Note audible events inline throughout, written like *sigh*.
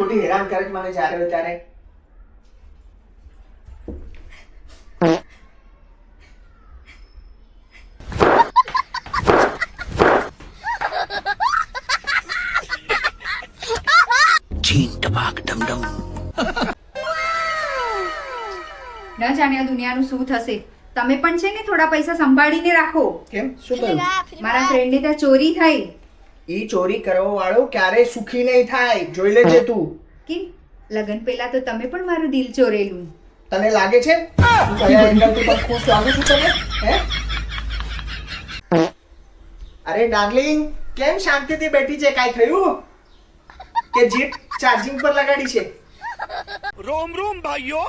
ખોટી હેરાન કરે છે મને જ્યારે ત્યારે. ન જાણે આ દુનિયાનું શું થશે. તમે પણ છે ને થોડા પૈસા સંભાળીને રાખો. કેમ? શું મારા ફ્રેન્ડની ત્યાં ચોરી થઈ. એ ચોરી કરવા વાળો ક્યારે સુખી નહીં થાય. જોઈ લેજે તું. કેમ લગન પહેલા તો તમે પણ મારું દિલ ચોરેલું. તને લાગે છે? ખુશ લાગુ છું તને? અરે ડાર્લિંગ કેમ શાંતિથી બેઠી છે? કાઈ થયું? કે જીપ ચાર્જિંગ પર લગાડી છે? રોમ રોમ ભાઈઓ.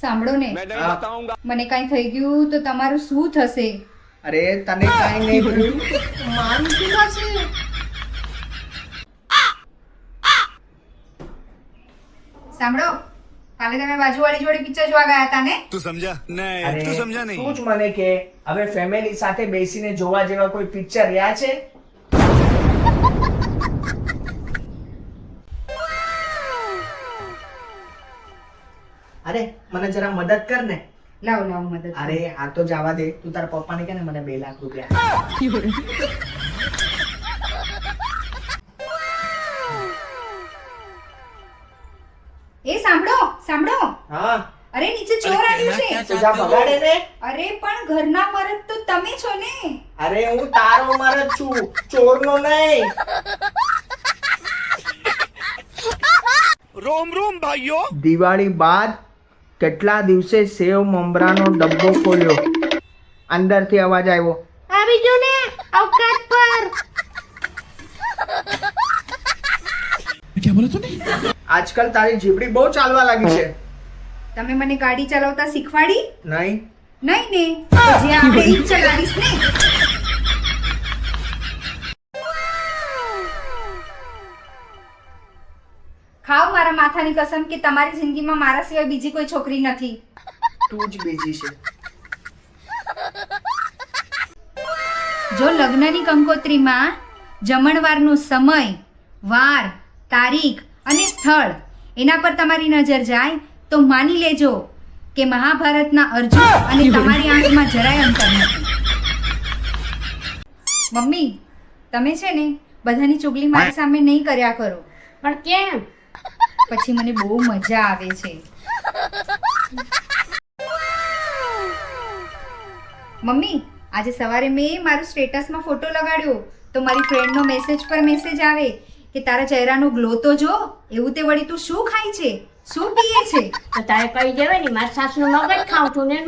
સાંભળો ને. મને કાઈ થઈ ગયું તો તમારું શું થશે? અરે તને કાઈ નહીં થયું મારું શું થશે? સાંભળો કાલે તમે બાજુવાળી જોડે પિક્ચર જોવા ગયા હતા ને? તું સમજા નહીં તું સમજા નહીં. તું જ મને કે હવે ફેમિલી સાથે બેસીને જોવા જેવા કોઈ પિક્ચર રહ્યા છે? અરે મને જરા મદદ કર ને. લાવ લાવ મદદ અરે આ તો જવા દે. તું તારા પપ્પાને કે ને મને બે લાખ રૂપિયા. એ સાંભળો સાંભળો. હા. અરે નીચે ચોર આવ્યું છે. તુજા બગાડે ને. અરે પણ ઘરના મરદ તો તમે છો ને. અરે હું તારો મરદ છું. ચોરનો નહીં. રોમ રોમ ભાઈઓ. દિવાળી બાદ કેટલા દિવસે સેવ મમરાનો ડબ્બો ખોલ્યો? અંદરથી અવાજ આવ્યો. આવી જો ને અવકાશ પર. આજકાલ તારી જીબડી બહુ ચાલવા લાગી છે. તમે મને ગાડી ચલાવતા શીખવાડી? નહીં. નહીં ને જે આપણે ઈ ચલાવીશ ને. ખાઓ મારા માથાની કસમ કે તમારી જિંદગીમાં મારા સિવાય બીજી કોઈ છોકરી નથી. તું જ બીજી છે. જો લગ્નની કંકોત્રીમાં જમણવારનો સમય વાર તારીખ અને સ્થળ એના પર તમારી નજર જાય તો માની લેજો કે મહાભારતના અર્જુન અને તમારી આંખમાં જરાય અંતર નથી. મમ્મી તમે છે ને બધાની ચુગલી મારી સામે નહીં કર્યા કરો. પણ કેમ? પછી મને બહુ મજા આવે છે. મમ્મી, આજે સવારે મેં મારું સ્ટેટસમાં ફોટો લગાડ્યો. તો મારી ફ્રેન્ડનો મેસેજ પર મેસેજ આવે કે, તારા ચહેરાનો ગ્લો તો જો, એવું તે વળી તું શું ખાય છે? શું પીએ છે? તો તારે કહી દેવાય ને મારા સાસનું મગજ ખાઉં છું ને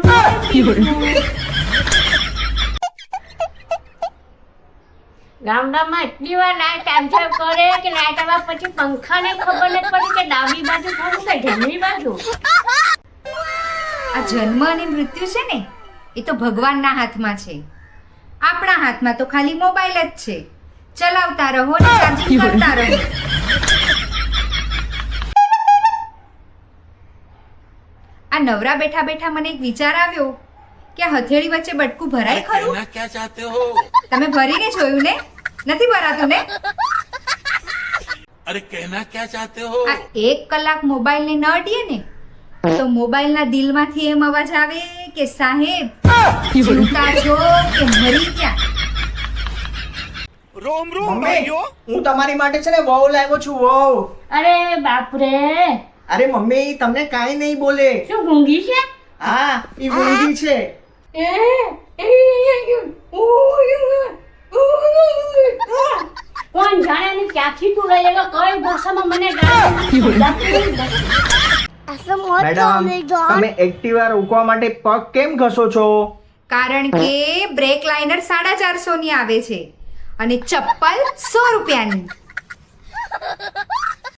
ગામડામાં એટલી વાર લાઈટ આમથામ કરે કે લાઈટ આવ્યા પછી પંખાને ખબર ન પડી કે ડાબી બાજુ ખરું કે જમણી બાજુ? આ જન્મ અને મૃત્યુ છે ને એ તો ભગવાનના હાથમાં છે. આપણા હાથમાં તો ખાલી મોબાઈલ જ છે. ચલાવતા રહો ને ચાર્જિંગ *laughs* કરતા રહો. આ નવરા બેઠા બેઠા મને એક વિચાર આવ્યો. કે હથેળી વચ્ચે બટકું ભરાય ખરું? તમે ભરીને જોયું ને? નથી ભરાતું ને? અરે કહેના ક્યાં ચાહતે હો? આ એક કલાક મોબાઈલ ને ન અડીએ ને તો મોબાઈલ ના દિલમાંથી એમ અવાજ આવે કે સાહેબ જીવતા છો કે મરી ગયા? રોમ રોમ ભાઈઓ. હું તમારી માટે છે ને વહુ લાવ્યો છું વહુ. અરે બાપરે. અરે મમ્મી તમને કાઈ નહીં બોલે. શું ગુંગી છે? હા એ ગુંગી છે. કોણ જાણે ને ક્યાંથી તું લઈ આવ્યો કઈ ભાષામાં મને મેડમ તમે એક્ટિવા રોકવા માટે પગ કેમ ઘસો છો? કારણ કે બ્રેક લાઇનર સાડા ચારસો ની આવે છે અને ચપ્પલ સો રૂપિયાની.